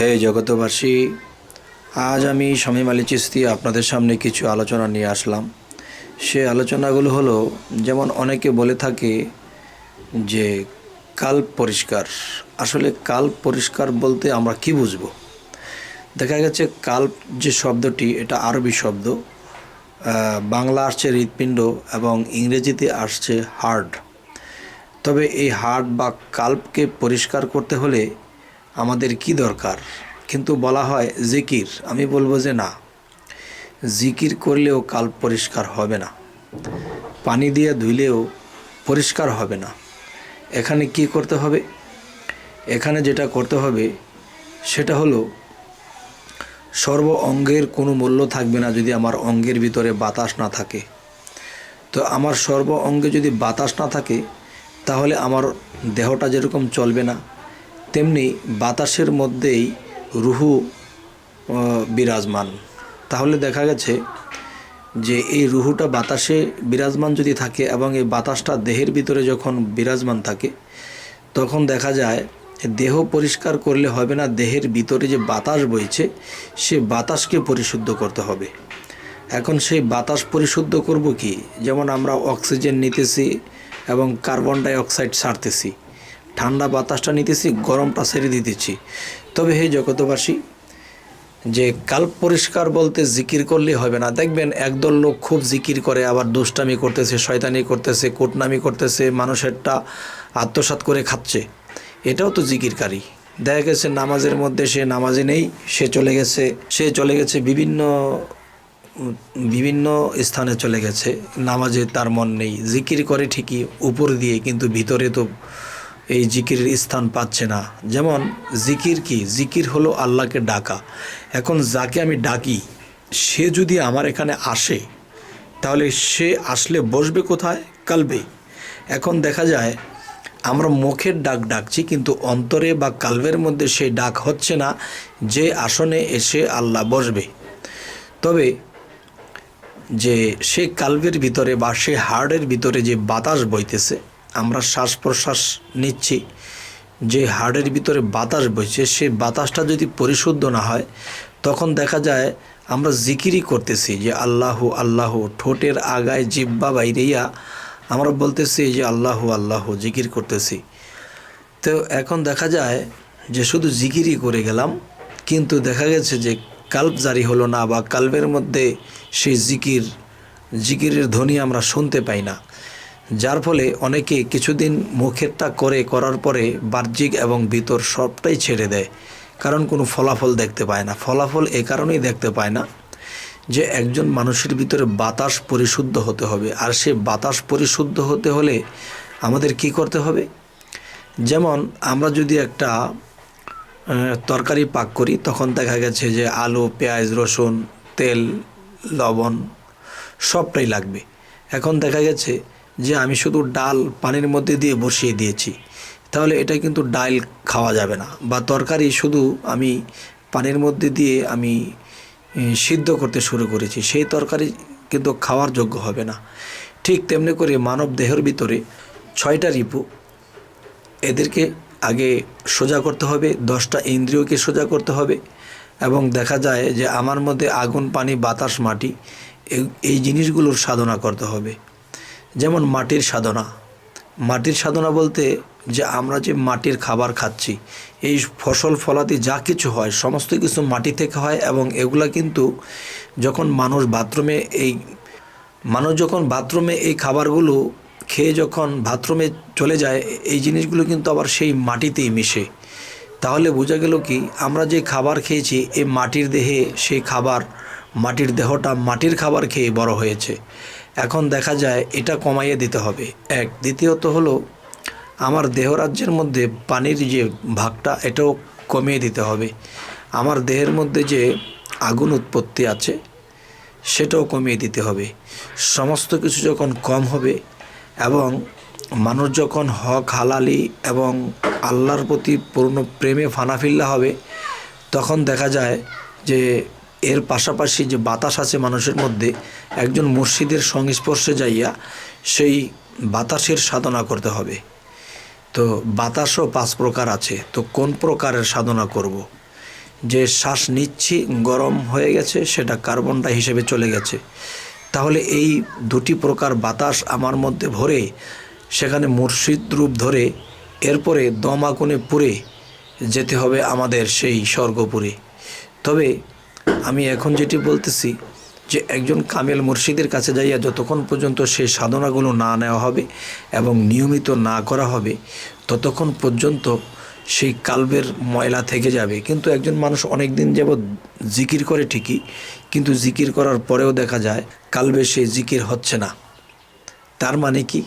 হে জগতবাসী আজ আমি শামীম আলী চিস্তি আপনাদের সামনে কিছু আলোচনা নিয়ে আসলাম। সে আলোচনাগুলো হলো, যেমন অনেকে বলে থাকে যে, কাল পরিষ্কার। আসলে কাল পরিষ্কার বলতে আমরা কি বুঝব? দেখা গেছে কাল্প যে শব্দটি, এটা আরবি শব্দ। বাংলা আসছে হৃৎপিণ্ড এবং ইংরেজিতে আসছে হার্ট। তবে এই হার্ট বা কাল্পকে পরিষ্কার করতে হলে আমাদের কি দরকার? কিন্তু বলা হয়, জিকির। আমি বলব যে না। জিকির করলেও কাল পরিষ্কার হবে না। পানি দিয়ে ধুইলেও পরিষ্কার হবে না। এখানে কি করতে হবে? এখানে যেটা করতে হবে, সেটা হলো, সর্ব অঙ্গের কোনো মূল্য থাকবে না যদি আমার অঙ্গের ভিতরে বাতাস না থাকে। তো আমার সর্ব অঙ্গে যদি বাতাস না থাকে, তাহলে আমার দেহটা যেরকম চলবে না তেমনি বাতাসের মধ্যেই রুহু বিরাজমান। তাহলে দেখা গেছে যে এই রুহুটা বাতাসে বিরাজমান যদি থাকে এবং এই বাতাসটা দেহের ভিতরে যখন বিরাজমান থাকে, তখন দেখা যায় দেহ পরিষ্কার করলে হবে না, দেহের ভিতরে যে বাতাস বইছে, সে বাতাসকে পরিশুদ্ধ করতে হবে। এখন সেই বাতাস পরিশুদ্ধ করব কি? যেমন আমরা অক্সিজেন নিতেছি এবং কার্বন ডাই অক্সাইড ছাড়তেছি। ঠান্ডা বাতাসটা নিতেছি, গরমটা ছেড়ে দিতেছি। তবে হে জগতবাসী যে কাল পরিষ্কার বলতে জিকির করলে হবে না। দেখবেন একদল লোক খুব জিকির করে, আবার দুষ্টামি করতেছে, শয়তানি করতেছে, কোটনামি করতেছে, মানুষেরটা আত্মসাৎ করে খাচ্ছে। এটাও তো জিকিরকারী। দেখা গেছে নামাজের মধ্যে সে নামাজে নেই, সে চলে গেছে, সে চলে গেছে বিভিন্ন বিভিন্ন স্থানে চলে গেছে। নামাজে তার মন নেই। জিকির করে ঠিকই, উপর দিয়ে, কিন্তু ভিতরে তো এই জিকিরের স্থান পাচ্ছে না। যেমন, জিকির কি? জিকির হলো আল্লাহকে ডাকা। এখন যাকে আমি ডাকি, সে যদি আমার এখানে আসে, তাহলে সে আসলে বসবে কোথায়? কালবে। এখন দেখা যায়, আমরা মুখের ডাক ডাকছি, কিন্তু অন্তরে বা কালবের মধ্যে সেই ডাক হচ্ছে না, যে আসনে এসে আল্লাহ বসবে। তবে যে সে কালবের ভিতরে বা সে হার্টের ভিতরে যে বাতাস বইতেছে আমরা শ্বাস প্রশ্বাস নিচ্ছি। যে হার্টের ভিতরে বাতাস বইছে সেই বাতাসটা যদি পরিশুদ্ধ না হয়, তখন দেখা যায় আমরা জিকিরই করতেছি যে আল্লাহ আল্লাহ, ঠোঁটের আগায় জিব্বা বাইরেইয়া আমরা বলতেছি যে আল্লাহ আল্লাহ, জিকির করতেছি। তো এখন দেখা যায় যে শুধু জিকিরই করে গেলাম, কিন্তু দেখা গেছে যে কাল্প জারি হলো না বা কাল্পের মধ্যে সেই জিকির, জিকিরের ধ্বনি আমরা শুনতে পাই না। যার ফলে অনেকে কিছুদিন মুখের মুখেরটা করে করার পরে বাহ্যিক এবং ভিতর সবটাই ছেড়ে দেয়। কারণ কোনো ফলাফল দেখতে পায় না। ফলাফল এ কারণেই দেখতে পায় না যে একজন মানুষের ভিতরে বাতাস পরিশুদ্ধ হতে হবে। আর সে বাতাস পরিশুদ্ধ হতে হলে আমাদের কি করতে হবে? যেমন আমরা যদি একটা তরকারি পাক করি, তখন দেখা গেছে যে আলু, পেঁয়াজ, রসুন, তেল, লবণ সবটাই লাগবে। এখন দেখা গেছে যে আমি শুধু ডাল পানির মধ্যে দিয়ে বসিয়ে দিয়েছি। তাহলে এটা কিন্তু ডাল খাওয়া যাবে না বা তরকারি শুধু আমি পানির মধ্যে দিয়ে আমি সিদ্ধ করতে শুরু করেছি। সেই তরকারি কিন্তু খাওয়ার যোগ্য হবে না। ঠিক তেমনি করে মানব দেহের ভিতরে ছয়টা রিপু, এদেরকে আগে সোজা করতে হবে, দশটা ইন্দ্রিয়কে সোজা করতে হবে এবং দেখা যায় যে আমার মধ্যে আগুন, পানি, বাতাস, মাটি এই- এই জিনিসগুলোর সাধনা করতে হবে। যেমন মাটির সাধনা। মাটির সাধনা বলতে যে আমরা যে মাটির খাবার খাচ্ছি, এই ফসল ফলাতে যা কিছু হয়, সমস্ত কিছু মাটি থেকে হয় এবং এগুলা কিন্তু যখন মানুষ বাথরুমে এই, মানুষ যখন বাথরুমে এই খাবারগুলো খেয়ে যখন বাথরুমে চলে যায়, এই জিনিসগুলো কিন্তু আবার সেই মাটিতেই মিশে। তাহলে বোঝা গেল কি, আমরা যে খাবার খেয়েছি, এই মাটির দেহে সেই খাবার, মাটির দেহটা মাটির খাবার খেয়ে বড় হয়েছে। এখন দেখা যায় এটা কমাইয়ে দিতে হবে। এক। দ্বিতীয়ত হলো, আমার দেহরাজ্যের মধ্যে পানির যে ভাগটা, এটাও কমিয়ে দিতে হবে। আমার দেহের মধ্যে যে আগুন উৎপত্তি আছে, সেটাও কমিয়ে দিতে হবে। সমস্ত কিছু যখন কম হবে এবং মানুষ যখন হক, হালালি এবং আল্লাহর প্রতি পূর্ণ প্রেমে ফানাফিল্লা হবে, তখন দেখা যায় যে এর পাশাপাশি যে বাতাস আছে মানুষের মধ্যে, একজন মুর্শিদের সংস্পর্শে যাইয়া সেই বাতাসের সাধনা করতে হবে। তো বাতাসও পাঁচ প্রকার আছে, তো কোন প্রকারের সাধনা করব। যে শ্বাস নিচ্ছি, গরম হয়ে গেছে, সেটা কার্বন ডাই হিসেবে চলে গেছে। তাহলে এই দুটি প্রকার বাতাস আমার মধ্যে ভরে, সেখানে মুর্শিদ রূপ ধরে, এরপরে দম আগুনে পুড়ে যেতে হবে আমাদের সেই স্বর্গপুরে। তবে আমি এখন যেটি বলতেছি যে একজন কামেল মুর্শিদের কাছে যাইয়া যতক্ষণ পর্যন্ত সেই সাধনাগুলো না নেওয়া হবে এবং নিয়মিত না করা হবে, ততক্ষণ পর্যন্ত সেই কালবের ময়লা থেকে যাবে। কিন্তু একজন মানুষ অনেক দিন যাবৎ জিকির করে ঠিকই, কিন্তু জিকির করার পরেও দেখা যায় কালবে সেই জিকির হচ্ছে না। তার মানে কি?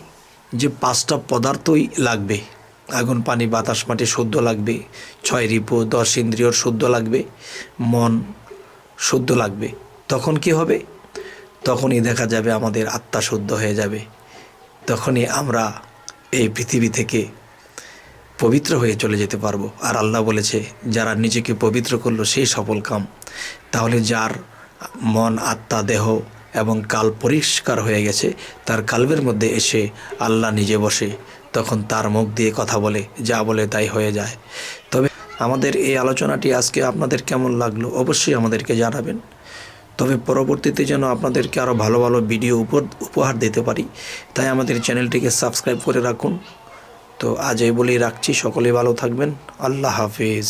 যে পাঁচটা পদার্থই লাগবে। আগুন, পানি, বাতাস, মাটি শুদ্ধ লাগবে, ছয় রিপো, দশ ইন্দ্রিয়র শুদ্ধ লাগবে, মন শুদ্ধ লাগবে। তখন কি হবে? তখনই দেখা যাবে আমাদের আত্মা শুদ্ধ হয়ে যাবে। তখনই আমরা এই পৃথিবী থেকে পবিত্র হয়ে চলে যেতে পারব। আর আল্লাহ বলেছে, যারা নিজেকে পবিত্র করল সেই সফল কাম। তাহলে যার মন, আত্মা, দেহ এবং কাল পরিষ্কার হয়ে গেছে, তার কালবের মধ্যে এসে আল্লাহ নিজে বসে তখন তার মুখ দিয়ে কথা বলে, যা বলে তাই হয়ে যায়। তবে আমাদের এই আলোচনাটি আজকে আপনাদের কেমন লাগল অবশ্যই আমাদেরকে জানাবেন। তবে পরবর্তীতে যেন আপনাদেরকে আরও ভালো ভালো ভিডিও উপহার দিতে পারি, তাই আমাদের চ্যানেলটিকে সাবস্ক্রাইব করে রাখুন। তো আজ এই বলেই রাখছি, সকলে ভালো থাকবেন। আল্লাহ হাফিজ।